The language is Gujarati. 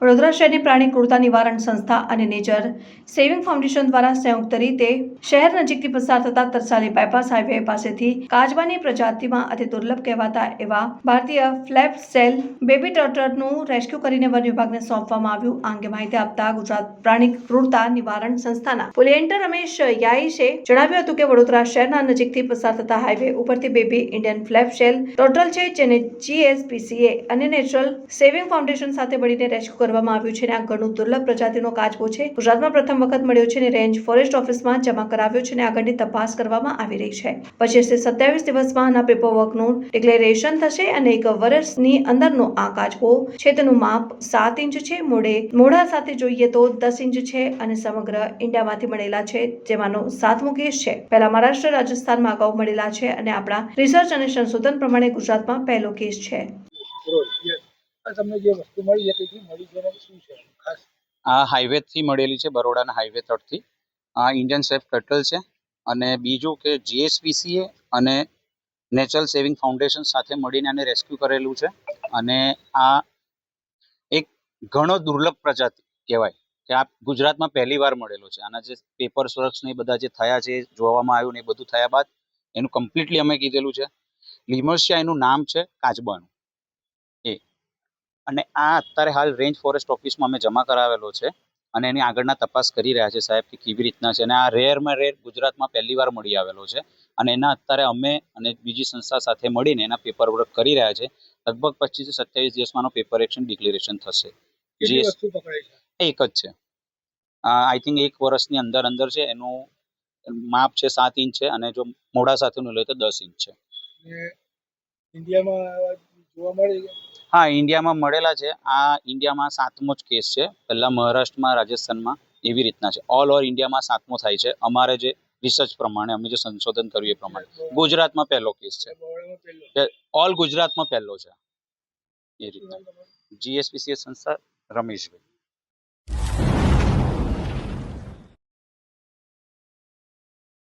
વડોદરા શહેરની પ્રાણી ક્રૂરતા નિવારણ સંસ્થા અને નેચર સેવિંગ ફાઉન્ડેશન દ્વારા સંયુક્ત રીતે શહેર નજીકથી પસાર થતા તરસાલી બાયપાસ હાઈવે પાસેથી કાચબાની પ્રજાતિમાં અતિ દુર્લભ કહેવાતા એવા ભારતીય ફ્લેપ સેલ બેબી ટર્ટરનું રેસ્ક્યુ કરીને વન વિભાગને સોંપવામાં આવ્યું. આ અંગે માહિતી આપતા ગુજરાત પ્રાણી ક્રૂરતા નિવારણ સંસ્થાના પુલિએન્ટર રમેશ યાઈશે જણાવ્યું હતું કે વડોદરા શહેરના નજીકથી પસાર થતા હાઈવે ઉપરથી baby Indian flap shell turtle છે, જેને જીએસપીસીએ અને નેચરલ સેવિંગ ફાઉન્ડેશન સાથે મળીને રેસ્ક્યુ કરવામાં આવ્યું છે અને આ ઘણું દુર્લભ પ્રજાતિનો કાચબો છે ગુજરાતમાં પ્રથમ વખત મળ્યો છે અને રેન્જ ફોરેસ્ટ ઓફિસમાં જમા કરાવ્યો છે અને આગળની તપાસ કરવામાં આવી રહી છે. પછી થી સત્યાવીસ દિવસમાં આના પેપરવર્કનું ડિક્લેરેશન થશે અને એક વર્ષની અંદરનો આ કાચબો છે. તેનું માપ સાત ઇંચ છે. મોડે મોઢા સાથે જોઈએ તો દસ ઇંચ છે અને સમગ્ર ઇન્ડિયામાંથી મળેલા છે, જેમાંનો સાતમો કેસ છે. પહેલા મહારાષ્ટ્ર, રાજસ્થાનમાં અગાઉ મળેલા છે અને આપણા રિસર્ચ અને સંશોધન પ્રમાણે ગુજરાતમાં પહેલો કેસ છે. આ તમને જે વસ્તુ મળી છે કઈથી મળી છે શું છે? ખાસ. આ હાઈવેથી મળેલી છે બરોડાના હાઈવે તરફથી આ ઇન્ડિયન સેફ કટલ છે અને બીજું કે જીએસપીસીએ અને નેચરલ સેવિંગ ફાઉન્ડેશન સાથે મળીને આને રેસ્ક્યુ કરેલું છે. અને આ એક ઘણો દુર્લભ પ્રજાતિ કહેવાય કે આ ગુજરાતમાં પહેલી વાર મળેલો છે. આના જે પેપર સ્વરક્ષ ને બધા જે થયા છે, જોવામાં આવ્યું ને એ બધું થયા બાદ એનું કમ્પ્લીટલી અમે કીધેલું છે. લિમર્સિયા એનું નામ છે કાચબાનું અને આ અત્યારે હાલ રેન્જ ફોરેસ્ટ ઓફિસમાં અમે જમા કરાવેલો છે અને એની આગળના તપાસ કરી રહ્યા છે સાહેબ કે કેવી રીતના છે અને આ રેરમાં રેર ગુજરાતમાં પહેલી વાર મળી આવેલો છે અને એના અત્યારે અમે અને બીજી સંસ્થા સાથે મળીને એના પેપર વર્ક કરી રહ્યા છે. લગભગ પચીસથી સત્યાવીસ દિવસમાં પેપર એક્શન ડિક્લેરેશન થશે. છે? એક જ છે. આઈ થિંક એક વર્ષની અંદર અંદર છે એનું માપ છે સાત ઇંચ છે અને જો મોઢા સાથેનું લે તો દસ ઇંચ છે. ઇન્ડિયામાં જોવા મળી છે? હા ઇન્ડિયામાં મળેલા છે. આ ઇન્ડિયામાં સાતમો જ કેસ છે. પહેલા મહારાષ્ટ્રમાં રાજસ્થાનમાં એવી રીતના છે. ઓલ ઓવર ઇન્ડિયામાં સાતમો થાય છે. અમારે જે રિસર્ચ પ્રમાણે અમે જે સંશોધન કર્યું એ પ્રમાણે. ગુજરાતમાં પહેલો કેસ છે. ઓલ ગુજરાતમાં પહેલો છે. એ રીતના. શું નામ જીએસપીસી સંસ્થા રમેશભાઈ.